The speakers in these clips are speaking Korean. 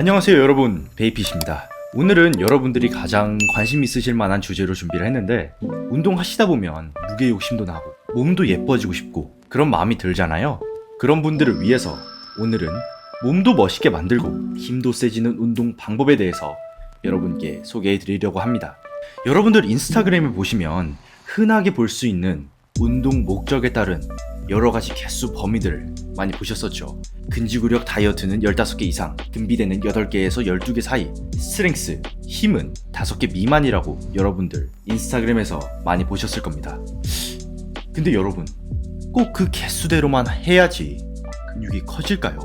안녕하세요 여러분. 베이핏입니다. 오늘은 여러분들이 가장 관심 있으실 만한 주제로 준비를 했는데 운동하시다 보면 무게 욕심도 나고 몸도 예뻐지고 싶고 그런 마음이 들잖아요. 그런 분들을 위해서 오늘은 몸도 멋있게 만들고 힘도 세지는 운동 방법에 대해서 여러분께 소개해 드리려고 합니다. 여러분들 인스타그램에 보시면 흔하게 볼 수 있는 운동 목적에 따른 여러 가지 개수 범위들을 많이 보셨었죠. 근지구력 다이어트는 15개 이상, 근비대는 8개에서 12개 사이, 스트렝스, 힘은 5개 미만이라고 여러분들 인스타그램에서 많이 보셨을 겁니다. 근데 여러분, 꼭 그 개수대로만 해야지 근육이 커질까요?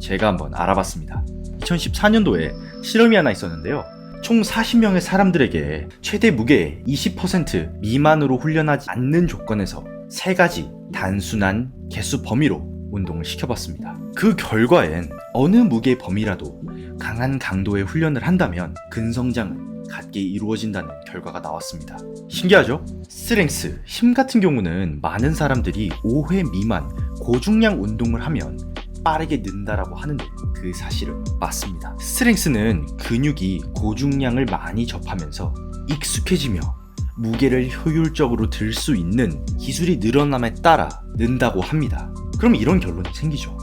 제가 한번 알아봤습니다. 2014년도에 실험이 하나 있었는데요. 총 40명의 사람들에게 최대 무게의 20% 미만으로 훈련하지 않는 조건에서 세 가지 단순한 개수 범위로 운동을 시켜봤습니다. 그 결과엔 어느 무게 범위라도 강한 강도의 훈련을 한다면 근성장은 갖게 이루어진다는 결과가 나왔습니다. 신기하죠? 스트렝스, 힘 같은 경우는 많은 사람들이 5회 미만 고중량 운동을 하면 빠르게 는다라고 하는데 그 사실은 맞습니다. 스트렝스는 근육이 고중량을 많이 접하면서 익숙해지며 무게를 효율적으로 들 수 있는 기술이 늘어남에 따라 는다고 합니다. 그럼 이런 결론이 생기죠.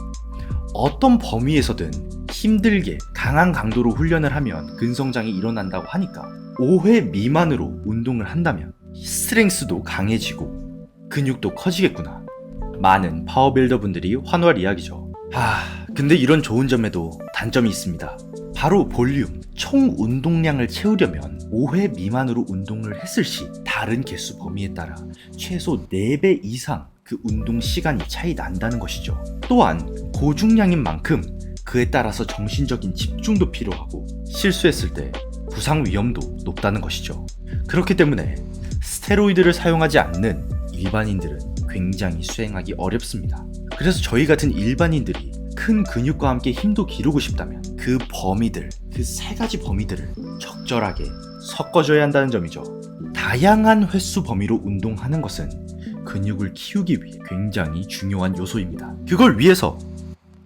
어떤 범위에서든 힘들게 강한 강도로 훈련을 하면 근성장이 일어난다고 하니까 5회 미만으로 운동을 한다면 스트렝스도 강해지고 근육도 커지겠구나. 많은 파워빌더 분들이 환호할 이야기죠. 아, 근데 이런 좋은 점에도 단점이 있습니다. 바로 볼륨, 총 운동량을 채우려면 5회 미만으로 운동을 했을 시 다른 개수 범위에 따라 최소 4배 이상 그 운동 시간이 차이 난다는 것이죠. 또한 고중량인 만큼 그에 따라서 정신적인 집중도 필요하고 실수했을 때 부상 위험도 높다는 것이죠. 그렇기 때문에 스테로이드를 사용하지 않는 일반인들은 굉장히 수행하기 어렵습니다. 그래서 저희 같은 일반인들이 큰 근육과 함께 힘도 기르고 싶다면 그 범위들, 그 세 가지 범위들을 적절하게 섞어줘야 한다는 점이죠. 다양한 횟수 범위로 운동하는 것은 근육을 키우기 위해 굉장히 중요한 요소입니다. 그걸 위해서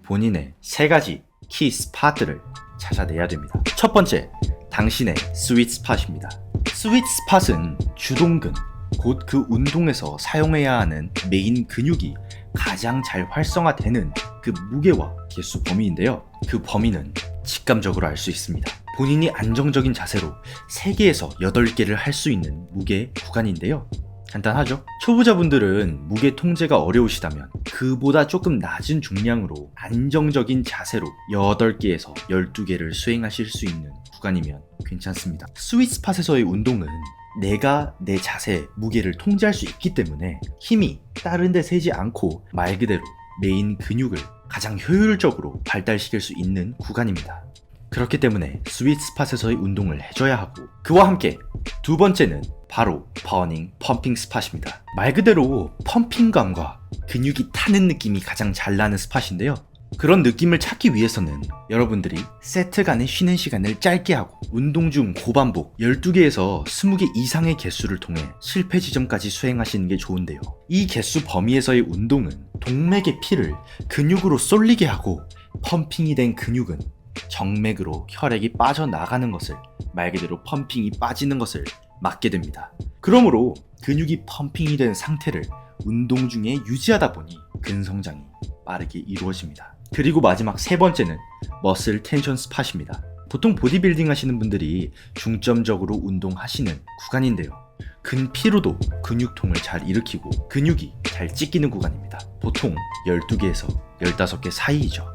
본인의 세 가지 키 스팟들을 찾아내야 됩니다. 첫 번째, 당신의 스윗 스팟입니다. 스윗 스팟은 주동근, 곧 그 운동에서 사용해야 하는 메인 근육이 가장 잘 활성화되는 그 무게와 개수 범위인데요. 그 범위는 직감적으로 알 수 있습니다. 본인이 안정적인 자세로 3개에서 8개를 할 수 있는 무게 구간인데요. 간단하죠? 초보자분들은 무게 통제가 어려우시다면 그보다 조금 낮은 중량으로 안정적인 자세로 8개에서 12개를 수행하실 수 있는 구간이면 괜찮습니다. 스윗 스팟에서의 운동은 내가 내 자세, 무게를 통제할 수 있기 때문에 힘이 다른 데 새지 않고 말 그대로 메인 근육을 가장 효율적으로 발달시킬 수 있는 구간입니다. 그렇기 때문에 스윗 스팟에서의 운동을 해줘야 하고 그와 함께 두 번째는 바로 버닝 펌핑 스팟입니다. 말 그대로 펌핑감과 근육이 타는 느낌이 가장 잘 나는 스팟인데요. 그런 느낌을 찾기 위해서는 여러분들이 세트 간의 쉬는 시간을 짧게 하고 운동 중 고반복 12개에서 20개 이상의 개수를 통해 실패 지점까지 수행하시는 게 좋은데요. 이 개수 범위에서의 운동은 동맥의 피를 근육으로 쏠리게 하고 펌핑이 된 근육은 정맥으로 혈액이 빠져나가는 것을 말 그대로 펌핑이 빠지는 것을 막게 됩니다. 그러므로 근육이 펌핑이 된 상태를 운동 중에 유지하다 보니 근성장이 빠르게 이루어집니다. 그리고 마지막 세 번째는 머슬 텐션 스팟입니다. 보통 보디빌딩 하시는 분들이 중점적으로 운동하시는 구간인데요. 근 피로도 근육통을 잘 일으키고 근육이 잘 찢기는 구간입니다. 보통 12개에서 15개 사이이죠.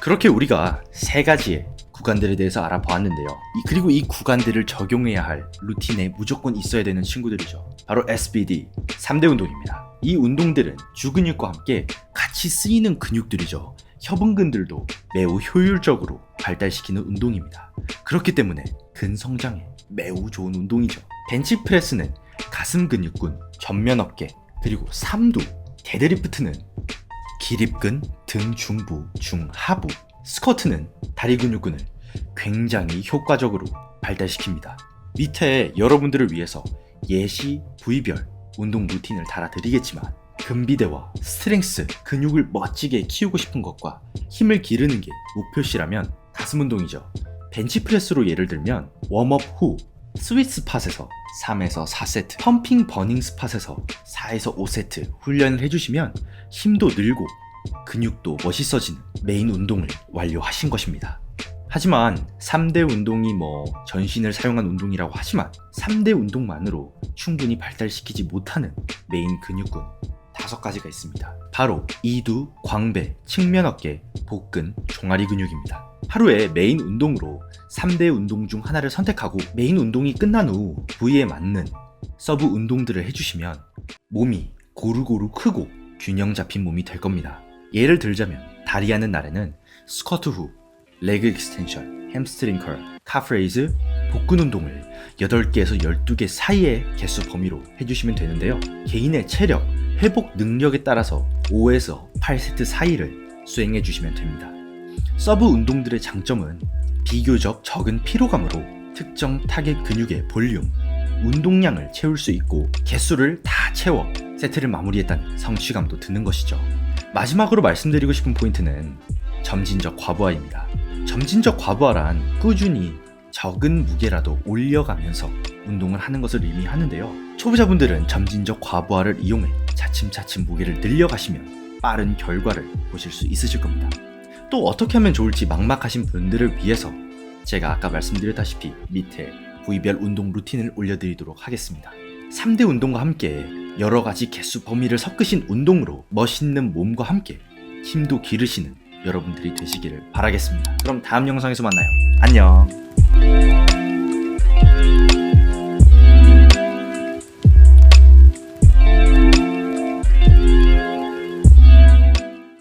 그렇게 우리가 세 가지의 구간들에 대해서 알아보았는데요. 이- 그리고 이 구간들을 적용해야 할 루틴에 무조건 있어야 되는 친구들이죠. 바로 SBD 3대 운동입니다. 이 운동들은 주근육과 함께 같이 쓰이는 근육들이죠. 협응근들도 매우 효율적으로 발달시키는 운동입니다. 그렇기 때문에 근성장에 매우 좋은 운동이죠. 벤치프레스는 가슴 근육군, 전면 어깨, 그리고 삼두, 데드리프트는 기립근, 등 중부, 중하부, 스쿼트는 다리 근육근을 굉장히 효과적으로 발달시킵니다. 밑에 여러분들을 위해서 예시 부위별 운동 루틴을 달아드리겠지만 근비대와 스트렝스, 근육을 멋지게 키우고 싶은 것과 힘을 기르는 게 목표시라면 가슴 운동이죠. 벤치프레스로 예를 들면 웜업 후 스윗 스팟에서 3에서 4세트, 펌핑 버닝 스팟에서 4에서 5세트 훈련을 해주시면 힘도 늘고 근육도 멋있어지는 메인 운동을 완료하신 것입니다. 하지만 3대 운동이 뭐 전신을 사용한 운동이라고 하지만 3대 운동만으로 충분히 발달시키지 못하는 메인 근육군 다섯 가지가 있습니다. 바로 이두, 광배, 측면 어깨, 복근, 종아리 근육입니다. 하루에 메인 운동으로 3대 운동 중 하나를 선택하고 메인 운동이 끝난 후 부위에 맞는 서브 운동들을 해주시면 몸이 고루고루 크고 균형 잡힌 몸이 될 겁니다. 예를 들자면 다리 하는 날에는 스쿼트 후, 레그 익스텐션, 햄스트링 컬, 카프레이즈, 복근 운동을 8개에서 12개 사이의 개수 범위로 해주시면 되는데요. 개인의 체력, 회복 능력에 따라서 5에서 8세트 사이를 수행해 주시면 됩니다. 서브 운동들의 장점은 비교적 적은 피로감으로 특정 타겟 근육의 볼륨, 운동량을 채울 수 있고 개수를 다 채워 세트를 마무리했다는 성취감도 드는 것이죠. 마지막으로 말씀드리고 싶은 포인트는 점진적 과부하입니다. 점진적 과부하란 꾸준히 적은 무게라도 올려가면서 운동을 하는 것을 의미하는데요. 초보자분들은 점진적 과부하를 이용해 차츰차츰 무게를 늘려가시면 빠른 결과를 보실 수 있으실 겁니다. 또 어떻게 하면 좋을지 막막하신 분들을 위해서 제가 아까 말씀드렸다시피 밑에 부위별 운동 루틴을 올려드리도록 하겠습니다. 3대 운동과 함께 여러 가지 개수 범위를 섞으신 운동으로 멋있는 몸과 함께 힘도 기르시는 여러분들이 되시기를 바라겠습니다. 그럼 다음 영상에서 만나요. 안녕.